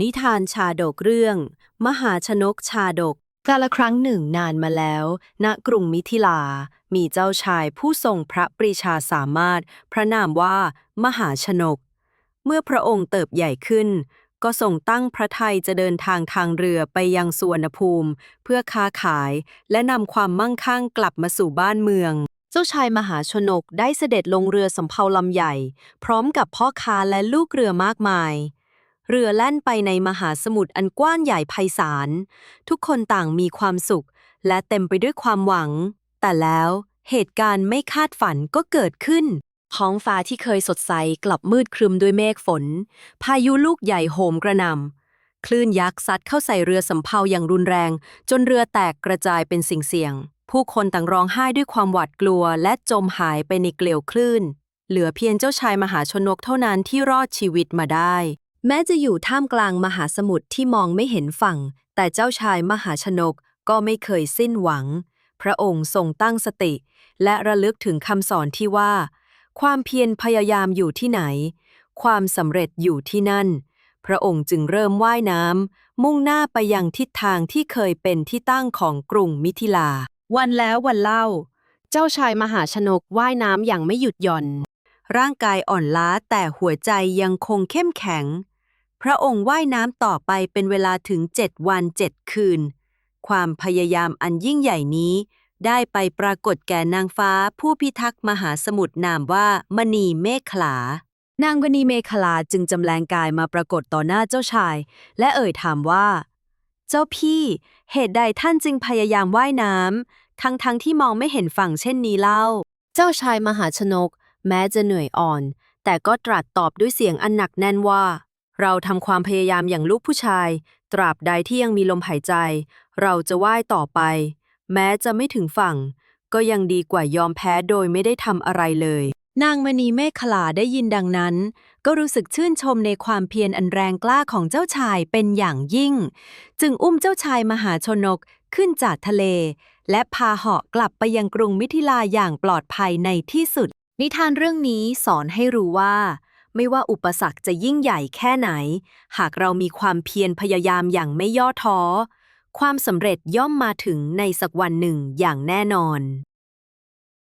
นิทานชาดกเรื่อง มหาชนกชาดกกาลครั้งหนึ่งนานมาแล้ว ณกรุงมิถิลา มีเจ้าชายผู้ทรงพระปรีชาสามารถ พระนามว่า มหาชนก เมื่อพระองค์เติบใหญ่ขึ้น ก็ทรงตั้งพระทัยจะเดินทางทางเรือไปยังสุวรรณภูมิ เพื่อค้าขายและนำความมั่งคั่งกลับมาสู่บ้านเมือง เจ้าชายมหาชนกได้เสด็จลงเรือสำเภาลำใหญ่ พร้อมกับพ่อค้าและลูกเรือมากมาย เรือแล่นไปในมหาสมุทรอันกว้างใหญ่ไพศาล ทุกคนต่างมีความสุข และเต็มไปด้วยความหวัง แต่แล้วเหตุการณ์ไม่คาดฝันก็เกิดขึ้น ท้องฟ้าที่เคยสดใสกลับมืดครึมด้วยเมฆฝน พายุลูกใหญ่โหมกระหน่ำคลื่นยักษ์ซัดเข้าใส่เรือสำเภาอย่างรุนแรง จนเรือแตกกระจายเป็นสิ่งเสี่ยง ผู้คนต่างร้องไห้ด้วยความหวาดกลัว และจมหายไปในเกลียวคลื่น เหลือเพียงเจ้าชายมหาชนกเท่านั้นที่รอดชีวิตมาได้ แม้จะอยู่ท่ามกลางมหาสมุทรที่มองไม่เห็นฝั่ง แต่เจ้าชายมหาชนกก็ไม่เคยสิ้นหวัง พระองค์ทรงตั้งสติ และระลึกถึงคำสอนที่ว่า ความเพียรพยายามอยู่ที่ไหน ความสำเร็จอยู่ที่นั่น พระองค์จึงเริ่มว่ายน้ำมุ่งหน้าไปยังทิศทางที่เคยเป็นที่ตั้งของกรุงมิถิลา วันแล้ววันเล่า เจ้าชายมหาชนกว่ายน้ำอย่างไม่หยุดหย่อน ร่างกายอ่อนล้าแต่หัวใจยังคงเข้มแข็ง พระองค์ว่ายน้ำต่อไปเป็นเวลาถึงเจ็ดวันเจ็ดคืน ความพยายามอันยิ่งใหญ่นี้ ได้ไปปรากฏแก่นางฟ้าผู้พิทักษ์มหาสมุทรนามว่ามณีเมขลา นางวณีเมขลาจึงจำแรงกายมาปรากฏต่อหน้าเจ้าชาย และเอ่ยถามว่า เจ้าพี่ เหตุใดท่านจึงพยายามว่ายน้ำทั้งทั้งที่มองไม่เห็นฝั่งเช่นนี้เล่า เจ้าชายมหาชนก แม้จะเหนื่อยอ่อน แต่ก็ตรัสตอบด้วยเสียงอันหนักแน่นว่า เราทำความพยายามอย่างลูกผู้ชาย ตราบใดที่ยังมีลมหายใจ เราจะว่ายต่อไป แม้จะไม่ถึงฝั่ง ก็ยังดีกว่ายอมแพ้โดยไม่ได้ทำอะไรเลย นางมณีเมฆขลาได้ยินดังนั้น ก็รู้สึกชื่นชมในความเพียรอันแรงกล้าของเจ้าชายเป็นอย่างยิ่ง จึงอุ้มเจ้าชายมหาชนกขึ้นจากทะเล และพาเหาะกลับไปยังกรุงมิถิลาอย่างปลอดภัยในที่สุด นิทานเรื่องนี้สอนให้รู้ว่า ไม่ว่าอุปสรรคจะยิ่งใหญ่แค่ไหน หากเรามีความเพียรพยายามอย่างไม่ย่อท้อ ความสำเร็จย่อมมาถึงในสักวันหนึ่งอย่างแน่นอน